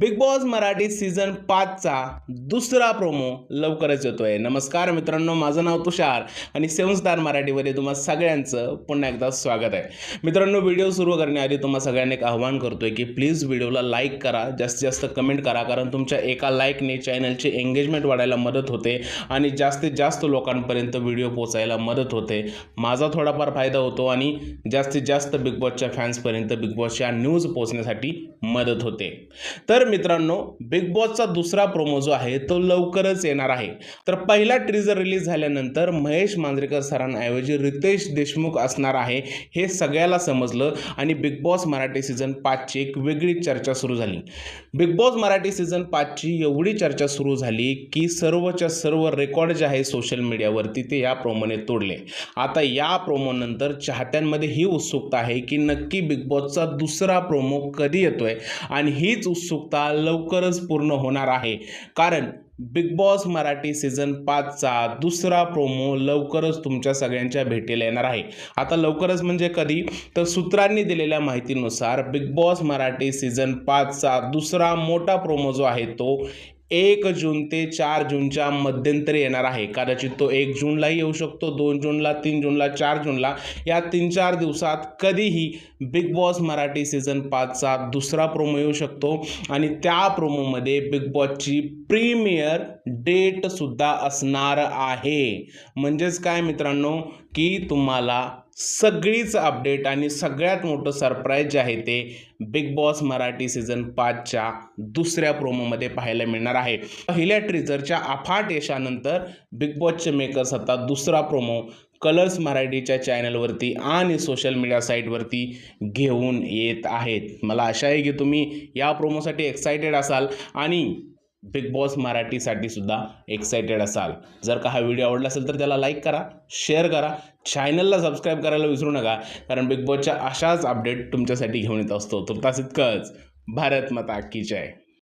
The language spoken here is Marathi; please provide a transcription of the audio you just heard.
बिग बॉस मराठी सीझन पाचचा दुसरा प्रोमो लवकरच येतोय. नमस्कार मित्रांनो माझं नाव तुषार आणि सेवन स्टार मराठीमध्ये तुम्हा सगळ्यांचं पुन्हा एकदा स्वागत आहे. मित्रांनो व्हिडिओ सुरू करण्याआधी तुम्हा सगळ्यांना एक आव्हान करतोय की प्लीज व्हिडिओला लाईक करा जास्तीत जास्त कमेंट करा कारण तुमच्या एका लाईकने चॅनलची एंगेजमेंट वाढायला मदत होते आणि जास्तीत जास्त लोकांपर्यंत व्हिडिओ पोचायला मदत होते. माझा थोडाफार फायदा होतो आणि जास्तीत जास्त बिग बॉसच्या फॅन्सपर्यंत बिग बॉसच्या न्यूज पोचण्यासाठी मदत होते. तर मित्रांनो बिग बॉसचा दुसरा प्रोमो जो आहे तो लवकरच येणार आहे. तर पहिला ट्रीजर रिलीज झाल्यानंतर महेश मांजरेकर सरांऐवजी रितेश देशमुख असणार आहे हे सगळ्याला समजलं आणि बिग बॉस मराठी सीझन पाचची एक वेगळी चर्चा सुरू झाली. बिग बॉस मराठी सीझन पाचची एवढी चर्चा सुरू झाली की सर्वच्या सर्व रेकॉर्ड जे आहे सोशल मीडियावरती ते या प्रोमोने तोडले. आता या प्रोमोनंतर चाहत्यांमध्ये ही उत्सुकता आहे की नक्की बिग बॉसचा दुसरा प्रोमो कधी येतोय? आणि हीच उत्सुकता लवकरच पूर्ण होणार आहे? कारण बिग बॉस मराठी सीझन पाचचा दुसरा प्रोमो लवकरच तुमच्या सगळ्यांच्या भेटीला येणार आहे. आता लवकरच म्हणजे कधी? तर सूत्रांनी दिलेल्या माहितीनुसार बिग बॉस मराठी सीझन पाचचा दुसरा मोठा प्रोमो जो आहे तो एक जून ते चार जूनच्या मध्यंतरी येणार आहे. कदाचित तो एक जूनलाही येऊ शकतो दोन जूनला तीन जूनला चार जूनला. या तीन चार दिवसात कधीही बिग बॉस मराठी सीझन पाचचा दुसरा प्रोमो येऊ शकतो आणि त्या प्रोमोमध्ये बिग बॉसची प्रीमियर डेटसुद्धा असणार आहे. म्हणजेच काय मित्रांनो? की तुम्हाला सगळीच अपडेट आणि सगळ्यात मोठं सरप्राईज जे आहे ते बिग बॉस मराठी सीझन पाचच्या दुसऱ्या प्रोमोमध्ये पाहायला मिळणार आहे. पहिल्या ट्रीजरच्या अफाट यशानंतर बिग बॉसचे मेकर्स आता दुसरा प्रोमो कलर्स मराठीच्या चॅनलवरती आणि सोशल मीडिया साईटवरती घेऊन येत आहेत. मला आशा आहे की तुम्ही या प्रोमोसाठी एक्सायटेड असाल आणि बिग बॉस मराठीसाठी सुद्धा एक्सायटेड असाल. जर का हा व्हिडिओ आवडला असेल तर त्याला लाईक करा शेअर करा चॅनलला सबस्क्राईब करायला विसरू नका कारण बिग बॉसच्या अशाच अपडेट तुमच्यासाठी घेऊन येत असतो. तर इतकंच भारत माता की जय.